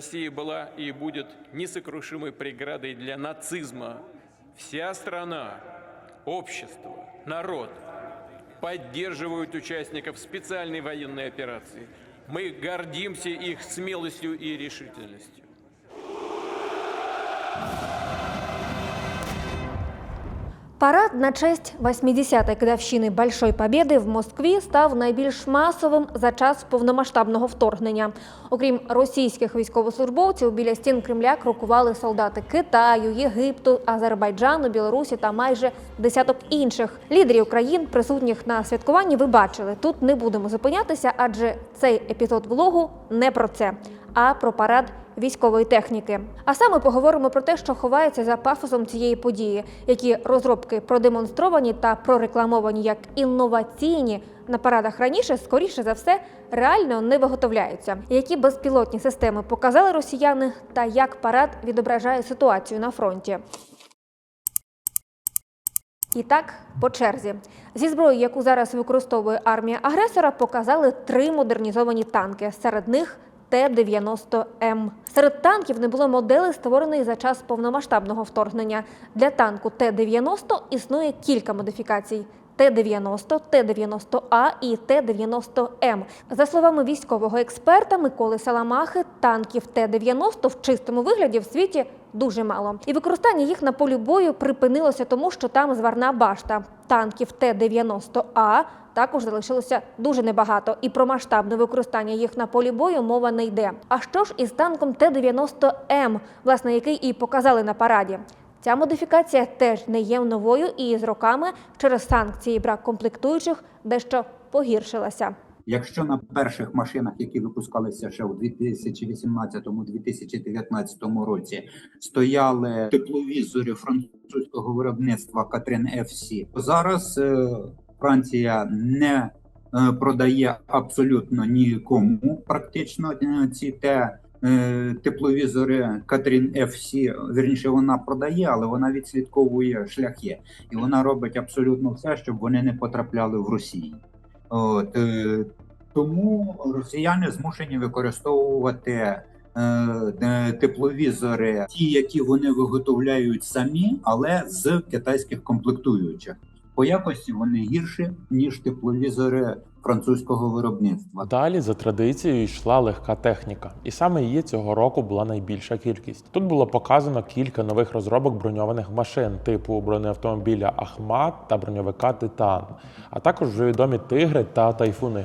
Россия была и будет несокрушимой преградой для нацизма. Вся страна, общество, народ поддерживают участников специальной военной операции. Мы гордимся их смелостью и решительностью. Парад на честь 80-ї годовщини Большої Побєди в Москві став найбільш масовим за час повномасштабного вторгнення. Окрім російських військовослужбовців, біля стін Кремля крокували солдати Китаю, Єгипту, Азербайджану, Білорусі та майже десяток інших лідерів країн, присутніх на святкуванні. Ви бачили. Тут не будемо зупинятися, адже цей епізод влогу не про це, а про парад військової техніки. А саме поговоримо про те, що ховається за пафосом цієї події, які розробки продемонстровані та прорекламовані як інноваційні на парадах раніше, скоріше за все, реально не виготовляються. Які безпілотні системи показали росіяни, та як парад відображає ситуацію на фронті. І так, по черзі. Зі зброї, яку зараз використовує армія агресора, показали три модернізовані танки. Серед них Т-90М. Серед танків не було моделей, створеної за час повномасштабного вторгнення. Для танку Т-90 існує кілька модифікацій. Т-90, Т-90А і Т-90М. За словами військового експерта Миколи Саламахи, танків Т-90 в чистому вигляді в світі дуже мало. І використання їх на полі бою припинилося тому, що там зварна башта. Танків Т-90А також залишилося дуже небагато, і про масштабне використання їх на полі бою мова не йде. А що ж із танком Т-90М, власне, який і показали на параді? Ця модифікація теж не є новою і з роками через санкції брак комплектуючих дещо погіршилася. Якщо на перших машинах, які випускалися ще у 2018-2019 році, стояли тепловізори французького виробництва Катрин то зараз е, Франція не е, продає абсолютно нікому практично е, ці те. е, Тепловізори Катрін FC, вірніше, вона продає, але вона відслідковує шляхи, і вона робить абсолютно все, щоб вони не потрапляли в Росію. От, тому росіяни змушені використовувати тепловізори, ті, які вони виготовляють самі, але з китайських комплектуючих. По якості вони гірші ніж тепловізори французького виробництва. Далі за традицією йшла легка техніка, і саме її цього року була найбільша кількість. Тут було показано кілька нових розробок броньованих машин, типу бронеавтомобіля Ахмат та броньовика Титан, а також вже відомі тигри та тайфуни.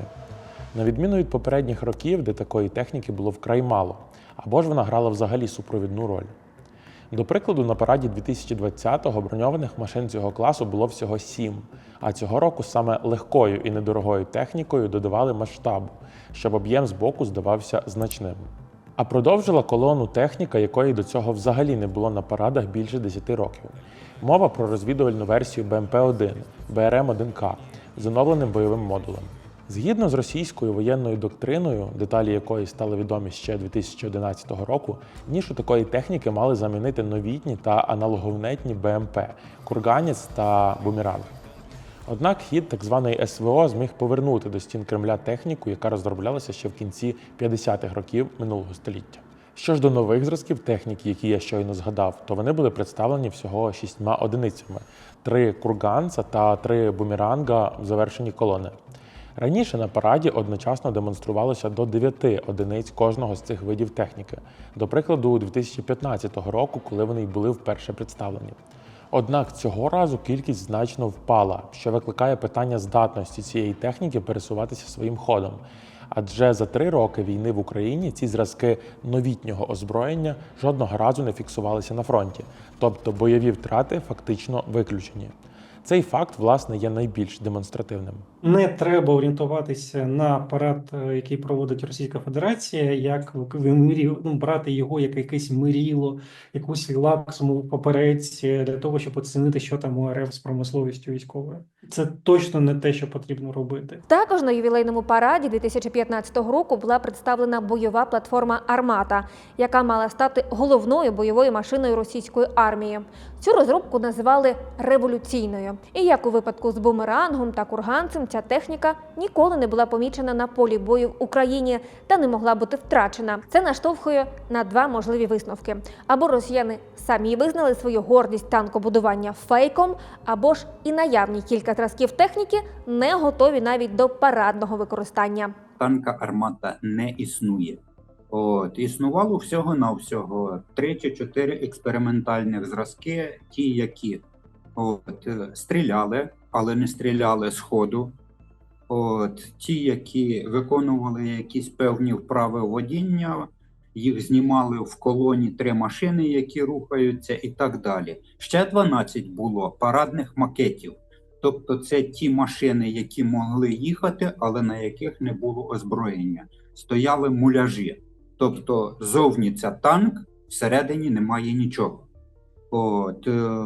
На відміну від попередніх років, де такої техніки було вкрай мало, або ж вона грала взагалі супровідну роль. До прикладу, на параді 2020-го броньованих машин цього класу було всього сім, а цього року саме легкою і недорогою технікою додавали масштабу, щоб об'єм з боку здавався значним. А продовжила колону техніка, якої до цього взагалі не було на парадах більше 10 років. Мова про розвідувальну версію БМП-1 БРМ-1К з оновленим бойовим модулем. Згідно з російською воєнною доктриною, деталі якої стали відомі ще 2011 року, нішу такої техніки мали замінити новітні та аналоговнетні БМП Курганець та Бумеранг. Однак хід так званої СВО зміг повернути до стін Кремля техніку, яка розроблялася ще в кінці 50-х років минулого століття. Що ж до нових зразків техніки, які я щойно згадав, то вони були представлені всього шістьма одиницями: три курганца та три бумеранга в завершенні колони. Раніше на параді одночасно демонструвалося до 9 одиниць кожного з цих видів техніки, до прикладу, 2015 року, коли вони й були вперше представлені. Однак цього разу кількість значно впала, що викликає питання здатності цієї техніки пересуватися своїм ходом. Адже за три роки війни в Україні ці зразки новітнього озброєння жодного разу не фіксувалися на фронті, тобто бойові втрати фактично виключені. Цей факт, власне, є найбільш демонстративним. Не треба орієнтуватися на парад, е, який проводить Російська Федерація, як вимірів, ну, брати його як якесь миріло, якусь лаксуму поперець е, для того, щоб оцінити, що там у РФ з промисловістю військовою. Це точно не те, що потрібно робити. Також на ювілейному параді 2015 року була представлена бойова платформа Армата, яка мала стати головною бойовою машиною російської армії. Цю розробку називали революційною. І як у випадку з бумерангом та курганцем, ця техніка ніколи не була помічена на полі бою в Україні та не могла бути втрачена. Це наштовхує на два можливі висновки: або росіяни самі визнали свою гордість танкобудування фейком, або ж і наявні кілька зразків техніки не готові навіть до парадного використання. танка армата не існує. От існувало всього на всього три чи чотири експериментальних зразки, ті, які от, е, стріляли, але не стріляли з ходу. От ті, які виконували якісь певні вправи водіння, їх знімали в колоні три машини, які рухаються, і так далі. Ще 12 було парадних макетів. Тобто, це ті машини, які могли їхати, але на яких не було озброєння. Стояли муляжі. Тобто, зовні це танк, всередині немає нічого. От, е,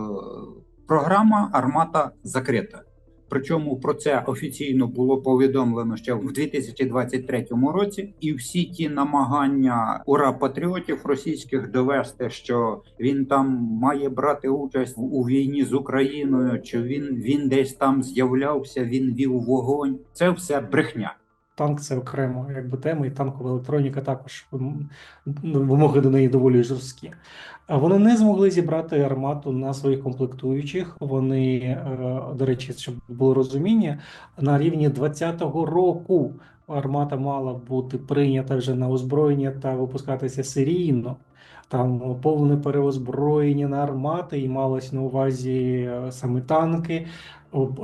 програма Армата закрита. Причому про це офіційно було повідомлено ще в 2023 році, і всі ті намагання ура патріотів російських довести, що він там має брати участь у- війні з Україною, чи він, він десь там з'являвся, він вів вогонь. Це все брехня. Танк це окремо якби тема, і танкова електроніка також ну, вимоги до неї доволі жорсткі. Вони не змогли зібрати армату на своїх комплектуючих. Вони, е, до речі, щоб було розуміння, на рівні 20-го року армата мала бути прийнята вже на озброєння та випускатися серійно. Там повне переозброєння на армати, і малось на увазі е, саме танки,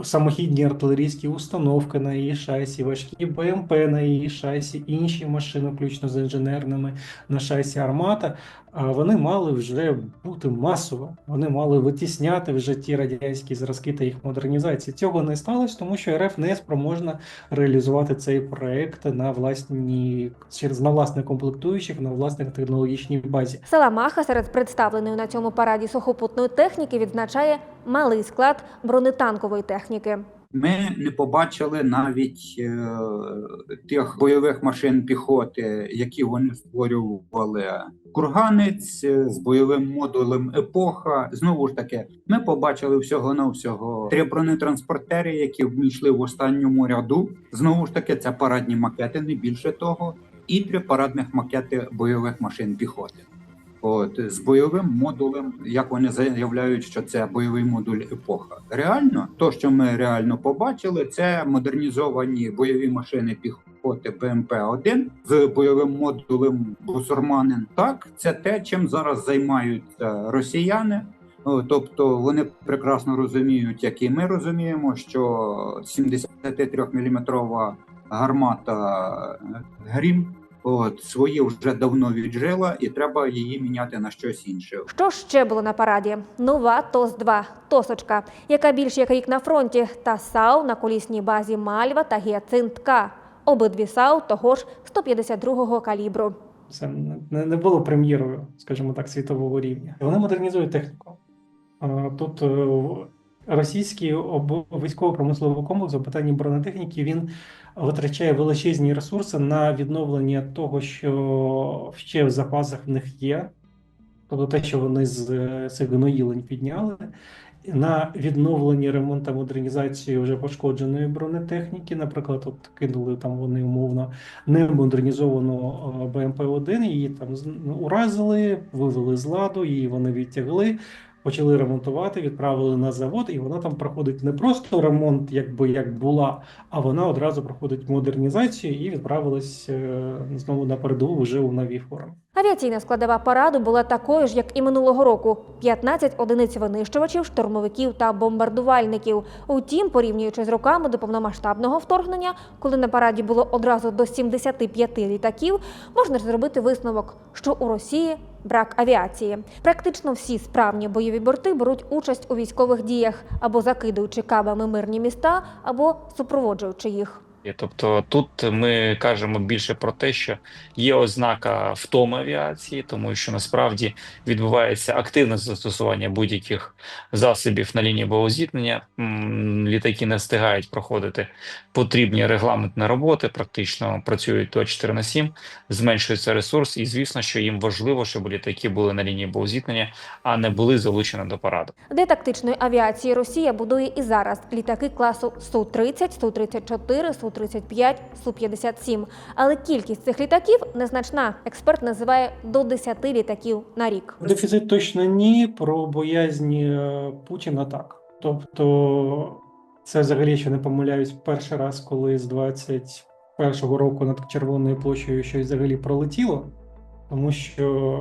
самохідні артилерійські установки на її шасі, важкі БМП на її шасі, інші машини, включно з інженерними на шасі армата. Вони мали вже бути масово. Вони мали витісняти вже ті радянські зразки та їх модернізації. Цього не сталося, тому що РФ не спроможна реалізувати цей проект на власній через на власних комплектуючих, на власних технологічній базі. Саламаха серед представленої на цьому параді сухопутної техніки відзначає малий склад бронетанкової техніки. Ми не побачили навіть е, тих бойових машин піхоти, які вони створювали. Курганець з бойовим модулем епоха. Знову ж таки, ми побачили всього на всього три бронетранспортери, які йшли в останньому ряду. Знову ж таки, це парадні макети, не більше того, і три парадних макети бойових машин піхоти. От з бойовим модулем, як вони заявляють, що це бойовий модуль епоха. Реально, то, що ми реально побачили, це модернізовані бойові машини піхоти БМП-1 з бойовим модулем Бусурманин. Так, це те, чим зараз займаються росіяни. Тобто вони прекрасно розуміють, як і ми розуміємо, що 73 мм гармата грім. От свої вже давно віджила, і треба її міняти на щось інше. Що ще було на параді? Нова ТОС-2 «Тосочка», яка більш як рік на фронті, та САУ на колісній базі Мальва та Гіацинт К. Обидві САУ того ж 152-го калібру. Це не, не було прем'єрою, скажімо так, світового рівня. Вони модернізують техніку. Тут е, російський військово-промисловий комплекс у питанні бронетехніки він витрачає величезні ресурси на відновлення того, що ще в запасах в них є, тобто те, що вони з цих гноїлень підняли. На відновлення ремонт та модернізацію вже пошкодженої бронетехніки, наприклад, от кинули там вони умовно немодернізовану е, БМП-1, її там ну, уразили, вивели з ладу, її вони відтягли, почали ремонтувати, відправили на завод, і вона там проходить не просто ремонт, якби як була, а вона одразу проходить модернізацію і відправилась е, знову на передову вже у новій формі. Авіаційна складова параду була такою ж, як і минулого року: 15 одиниць винищувачів, штурмовиків та бомбардувальників. Утім, порівнюючи з роками до повномасштабного вторгнення, коли на параді було одразу до 75 літаків, можна зробити висновок, що у Росії брак авіації. Практично всі справні бойові борти беруть участь у військових діях або закидуючи кабами мирні міста, або супроводжуючи їх. І Тобто тут ми кажемо більше про те, що є ознака втоми авіації, тому що насправді відбувається активне застосування будь-яких засобів на лінії бойового зіткнення. Літаки не встигають проходити потрібні регламентні роботи, практично працюють 24 на 7, зменшується ресурс, і звісно, що їм важливо, щоб літаки були на лінії бойового зіткнення, а не були залучені до параду. Для тактичної авіації Росія будує і зараз літаки класу Су-30, Су-34, Су-35, Су-57. Але кількість цих літаків незначна. Експерт називає до 10 літаків на рік. Дефіцит точно ні, про боязнь е, Путіна так. Тобто, це взагалі, якщо не помиляюсь, перший раз, коли з 21-го року над Червоною площею щось взагалі пролетіло, тому що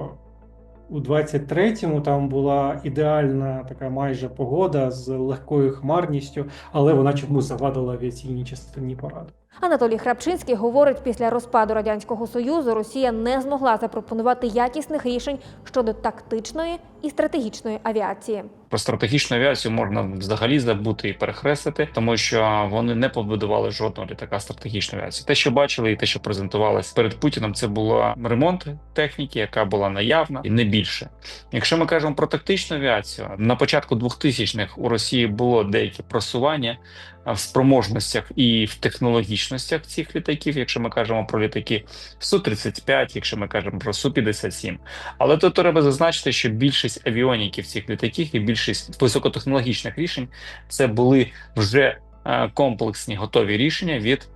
у 23-му там була ідеальна така майже погода з легкою хмарністю, але вона чомусь завадила авіаційній частині параду. Анатолій Храпчинський говорить, після розпаду радянського союзу Росія не змогла запропонувати якісних рішень щодо тактичної і стратегічної авіації. Про стратегічну авіацію можна взагалі забути і перехрестити, тому що вони не побудували жодного літака стратегічної авіації. Те, що бачили, і те, що презентувалось перед Путіном, це було ремонт техніки, яка була наявна, і не більше. Якщо ми кажемо про тактичну авіацію, на початку 2000-х у Росії було деякі просування в спроможностях і в технологічностях цих літаків. Якщо ми кажемо про літаки Су-35, якщо ми кажемо про Су-57. Але тут треба зазначити, що більшість авіоніків цих літаків і більшість високотехнологічних рішень це були вже е, комплексні готові рішення від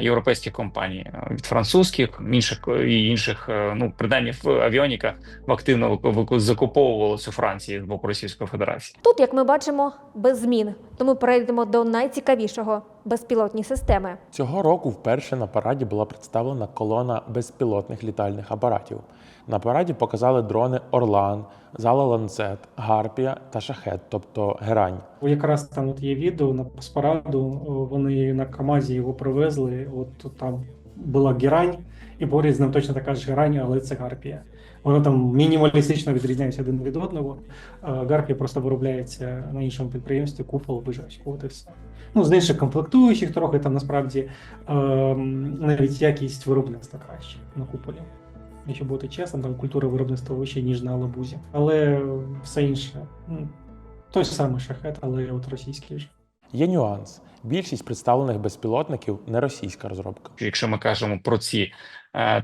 європейських компаній, від французьких, інших і інших. е, Ну принаймні в авіоніках активно вик- у Франції з боку Російської Федерації. Тут, як ми бачимо, без змін. Тому перейдемо до найцікавішого безпілотні системи. Цього року вперше на параді була представлена колона безпілотних літальних апаратів. На параді показали дрони Орлан, Зала Ланцет, Гарпія та Шахет, тобто Герань. Якраз там от є відео на параду, вони на КАМАЗі його привезли. От там була герань, і поряд з ним точно така ж герань, але це гарпія. Воно там мінімалістично відрізняється один від одного. Гарпія просто виробляється на іншому підприємстві, купол. От і все. Ну, з інших комплектуючих трохи там насправді ем, навіть якість виробництва краще на куполі. Якщо бути чесним, там культура виробництва вище, ніж на лабузі. Але все інше. ну, той самий шахет, але от російський ж. Є нюанс: більшість представлених безпілотників не російська розробка. Якщо ми кажемо про ці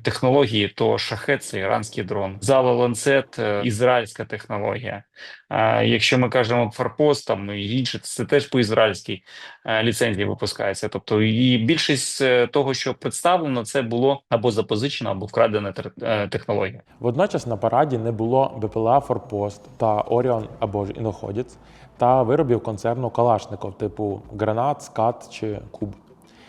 технології, то шахет це іранський дрон, зала ланцет е, ізраїльська технологія. Е, якщо ми кажемо форпост там і інше, це теж по ізраїльській е, ліцензії випускається. Тобто, і більшість е, того, що представлено, це було або запозичено, або вкрадена е, технологія. Водночас на параді не було БПЛА Форпост та Оріон або ж Іноходіц та виробів концерну Калашников типу Гранат, Скат чи Куб.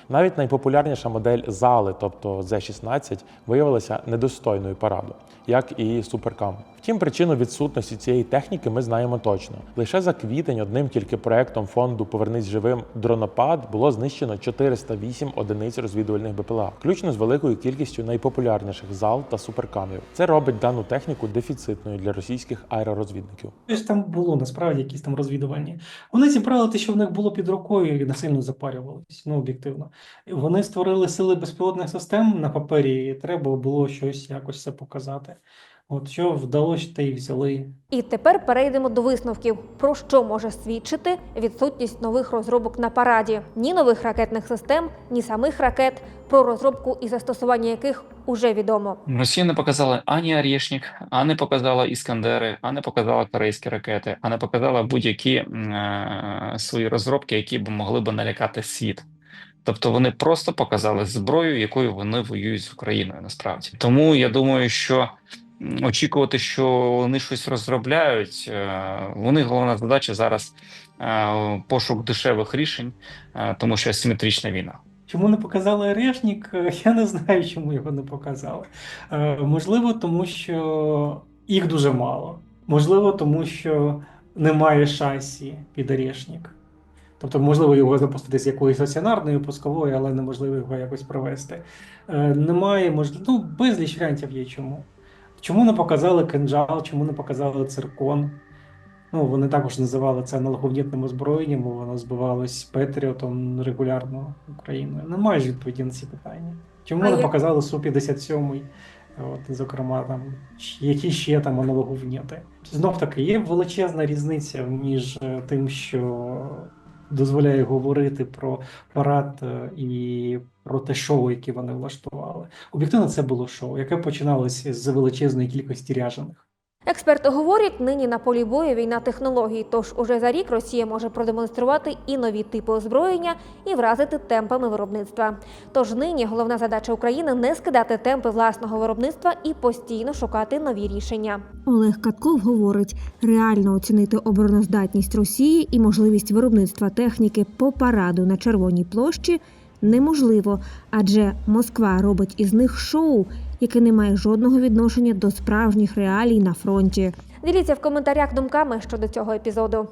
Навіть найпопулярніша модель зали, тобто Z16, виявилася недостойною параду, як і Суперкам. Втім, причину відсутності цієї техніки ми знаємо точно. Лише за квітень одним тільки проектом фонду Повернись живим дронопад було знищено 408 одиниць розвідувальних БПЛА, включно з великою кількістю найпопулярніших зал та суперкамів. Це робить дану техніку дефіцитною для російських аеророзвідників. Щось там було насправді якісь там розвідувальні. Вони зібрали те, що в них було під рукою, і не сильно запарювалися. Ну, об'єктивно. Вони створили сили безпілотних систем на папері, і треба було щось якось це показати. От що вдалося, те й взяли. І тепер перейдемо до висновків, про що може свідчити відсутність нових розробок на параді, ні нових ракетних систем, ні самих ракет, про розробку і застосування яких уже відомо. Росія не показала ані Арєшнік, а не показала Іскандери, а не показала корейські ракети, а не показала будь-які е, свої розробки, які б могли б налякати світ. Тобто вони просто показали зброю, якою вони воюють з Україною насправді. Тому я думаю, що очікувати, що вони щось розробляють, е, вони головна задача зараз е, пошук дешевих рішень, е, тому що асиметрична війна. Чому не показали Решнік? Я не знаю, чому його не показали. Можливо, тому що їх дуже мало. Можливо, тому що немає шасі під Орешнік. Тобто, можливо, його запустити з якоїсь стаціонарної пускової, але неможливо його якось провести. Немає можливо, ну, безліч варіантів є чому. Чому не показали кинджал, чому не показали циркон? Ну, вони також називали це аналоговнітним озброєнням, бо воно збивалось Петріотом регулярно Україною. Немає ж відповіді на ці питання. Чому А не як- показали Су-57, от, зокрема, там, які ще там аналоговніти? Знов таки, є величезна різниця між е, тим, що дозволяє говорити про парад е, і про те шоу, яке вони влаштували. Об'єктивно, це було шоу, яке починалося з величезної кількості ряжених. Експерти говорять, нині на полі бою війна технологій, тож уже за рік Росія може продемонструвати і нові типи озброєння і вразити темпами виробництва. Тож нині головна задача України не скидати темпи власного виробництва і постійно шукати нові рішення. Олег Катков говорить, реально оцінити обороноздатність Росії і можливість виробництва техніки по параду на Червоній площі неможливо, адже Москва робить із них шоу, яке не має жодного відношення до справжніх реалій на фронті. Діліться в коментарях думками щодо цього епізоду.